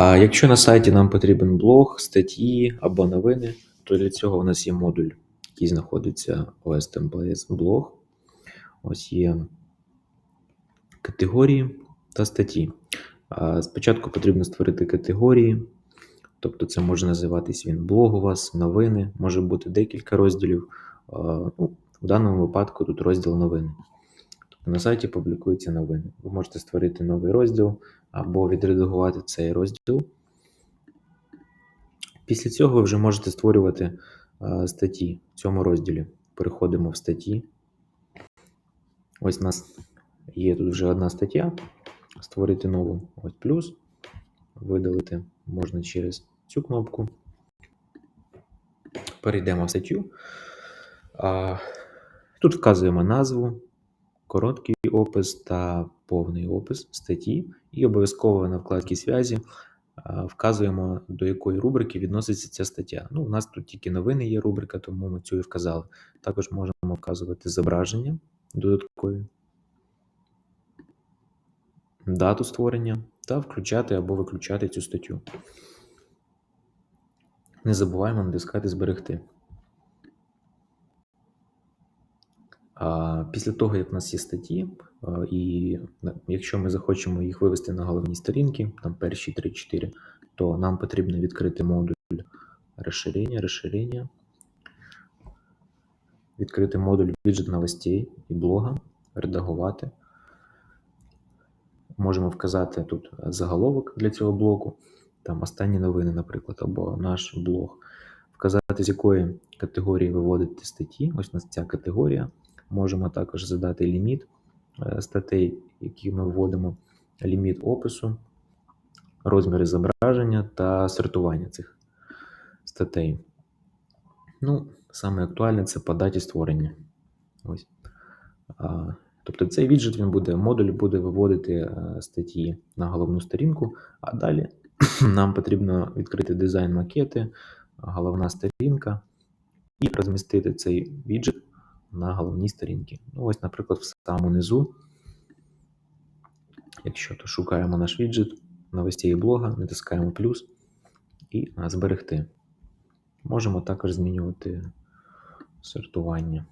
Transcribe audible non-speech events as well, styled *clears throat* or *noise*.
А якщо на сайті нам потрібен блог, статті або новини, то для цього у нас є модуль, який знаходиться OS Templates блог. Ось є категорії та статті. Спочатку потрібно створити категорії, тобто це може називатись він блог у вас, новини, може бути декілька розділів. Ну, в даному випадку тут розділ новини. На сайті публікуються новини. Ви можете створити новий розділ або відредагувати цей розділ. Після цього ви вже можете створювати а, статті в цьому розділі. Переходимо в статті. Ось у нас є тут вже одна стаття. Створити нову. Ось плюс. Видалити можна через цю кнопку. Перейдемо в статтю. Тут вказуємо назву, короткий опис та повний опис статті. І обов'язково на вкладці зв'язі вказуємо, до якої рубрики відноситься ця стаття. Ну, У нас тут тільки новини є рубрика, тому ми цю і вказали. Також можемо вказувати зображення додаткові, дату створення та включати або виключати цю статтю. Не забуваємо натискати Зберегти. А Після того, як в нас є статті, і якщо ми захочемо їх вивести на головні сторінки, там перші 3-4, то нам потрібно відкрити модуль розширення, розширення, відкрити модуль віджит новостей і блога, редагувати. Можемо вказати тут заголовок для цього блоку, там останні новини, наприклад, або наш блог. Вказати, з якої категорії виводити статті. Ось у нас ця категорія. Можемо також задати ліміт е, статей, які ми вводимо, ліміт опису, розміри зображення та сортування цих статей. Ну, саме актуальне це по даті створення. Ось. Тобто цей віджит він буде, модуль буде виводити е, статті на головну сторінку, а далі *clears throat* нам потрібно відкрити дизайн макети, головна сторінка, і розмістити цей віджит на головній сторінці. Ну, ось, наприклад, в самому низу, якщо то шукаємо наш віджит новостей блога, натискаємо плюс і зберегти. Можемо також змінювати сортування.